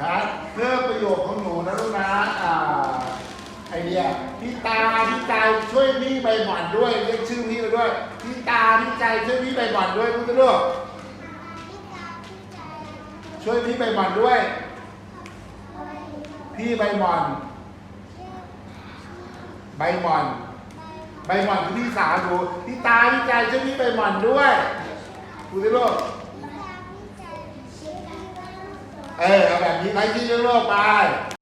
ครับเพิ่มประโยชน์ของหนูนะลูกนะอ่าไอเดียพี่ตาพี่ใจช่วยพี่ใบหมอนด้วยเรียกชื่อพี่มาด้วยพี่ตาพี่ใจช่วยพี่ใบหมอนด้วยพูดด้วยช่วยพี่ใบหมอนด้วย พี่ใบหมอนใบหมอนใบหมอนคือพี่สาวหนูพี่ตาพี่ใจช่วยพี่ใบหมอนด้วยพูดด้วยลูก เออเอาแบบนี้ไปที่โลกไป